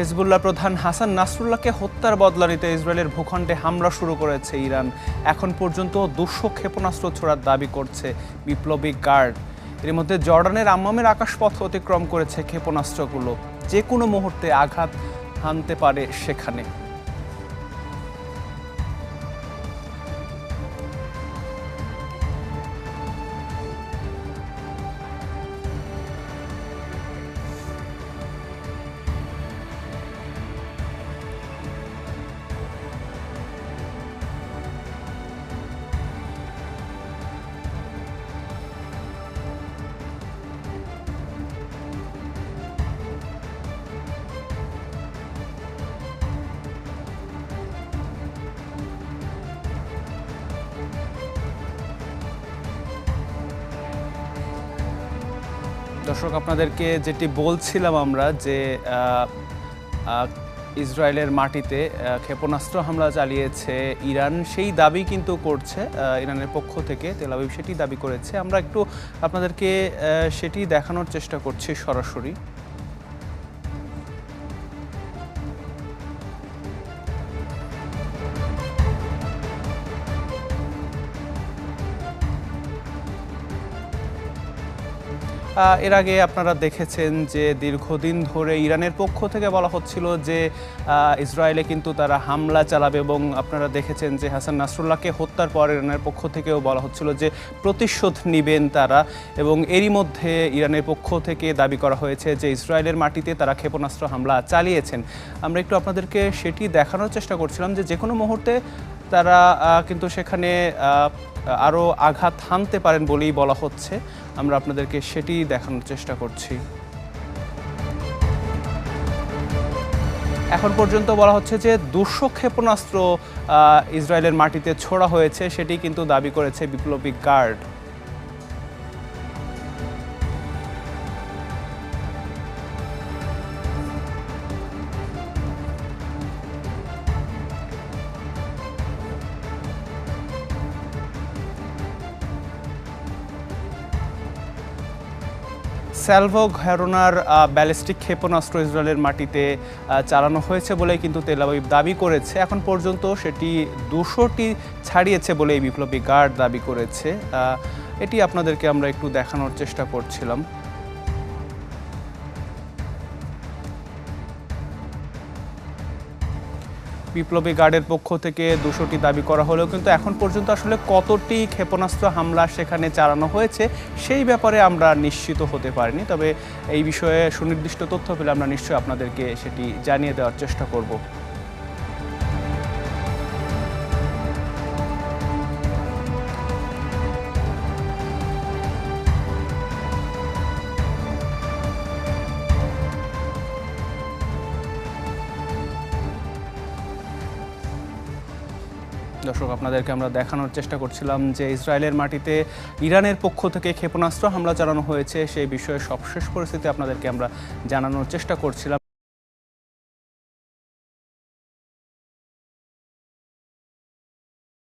Hezbollah প্রধান হাসান নাসরুল্লাহকে হত্যার বদলা নিতে ইসরায়েলের ভূখণ্ডে হামলা শুরু করেছে ইরান। এখন পর্যন্ত দুশো ক্ষেপণাস্ত্র ছোড়ার দাবি করছে বিপ্লবী গার্ড। এর মধ্যে জর্ডানের আম্মামের আকাশপথ অতিক্রম করেছে ক্ষেপণাস্ত্রগুলো। যে কোনো মুহূর্তে আঘাত হানতে পারে সেখানে। দর্শক, আপনাদেরকে যেটি বলছিলাম আমরা যে ইসরায়েলের মাটিতে ক্ষেপণাস্ত্র হামলা চালিয়েছে ইরান, সেই দাবি কিন্তু করছে ইরানের পক্ষ থেকে, তেল আবিব সেটি দাবি করেছে। আমরা একটু আপনাদেরকে সেটি দেখানোর চেষ্টা করছি সরাসরি। এর আগে আপনারা দেখেছেন যে দীর্ঘদিন ধরে ইরানের পক্ষ থেকে বলা হচ্ছিল যে ইসরায়েলে কিন্তু তারা হামলা চালাবে এবং আপনারা দেখেছেন যে হাসান নাসরুল্লাহকে হত্যার পর ইরানের পক্ষ থেকেও বলা হচ্ছিল যে প্রতিশোধ নিবেন তারা এবং এরই মধ্যে ইরানের পক্ষ থেকে দাবি করা হয়েছে যে ইসরায়েলের মাটিতে তারা ক্ষেপণাস্ত্র হামলা চালিয়েছেন। আমরা একটু আপনাদেরকে সেটি দেখানোর চেষ্টা করছিলাম যে যে কোনো মুহূর্তে তারা কিন্তু সেখানে আরও আঘাত হানতে পারেন বলেই বলা হচ্ছে। আমরা আপনাদেরকে সেটি দেখানোর চেষ্টা করছি। এখন পর্যন্ত বলা হচ্ছে যে দুশো ক্ষেপণাস্ত্র ইসরায়েলের মাটিতে ছোড়া হয়েছে, সেটি কিন্তু দাবি করেছে বিপ্লবী গার্ড। স্যালভো ঘেরোনার ব্যালিস্টিক ক্ষেপণাস্ত্র ইসরায়েলের মাটিতে চালানো হয়েছে বলে কিন্তু তেলাবিব দাবি করেছে। এখন পর্যন্ত সেটি দুশোটি ছাড়িয়েছে বলে এই বিপ্লবী গার্ড দাবি করেছে। এটি আপনাদেরকে আমরা একটু দেখানোর চেষ্টা করছিলাম। বিপ্লবী গার্ডের পক্ষ থেকে দুশোটি দাবি করা হলেও কিন্তু এখন পর্যন্ত আসলে কতটি ক্ষেপণাস্ত্র হামলা সেখানে চালানো হয়েছে সেই ব্যাপারে আমরা নিশ্চিত হতে পারিনি। তবে এই বিষয়ে সুনির্দিষ্ট তথ্য পেলে আমরা নিশ্চয়ই আপনাদেরকে সেটি জানিয়ে দেওয়ার চেষ্টা করব। দর্শক, আপনাদেরকে আমরা দেখানোর চেষ্টা করছিলাম যে ইসরায়েলের মাটিতে ইরানের পক্ষ থেকে ক্ষেপণাস্ত্র হামলা চালানো হয়েছে, সেই বিষয়ে সবশেষ পরিস্থিতি আপনাদেরকে আমরা জানানোর চেষ্টা করছিলাম।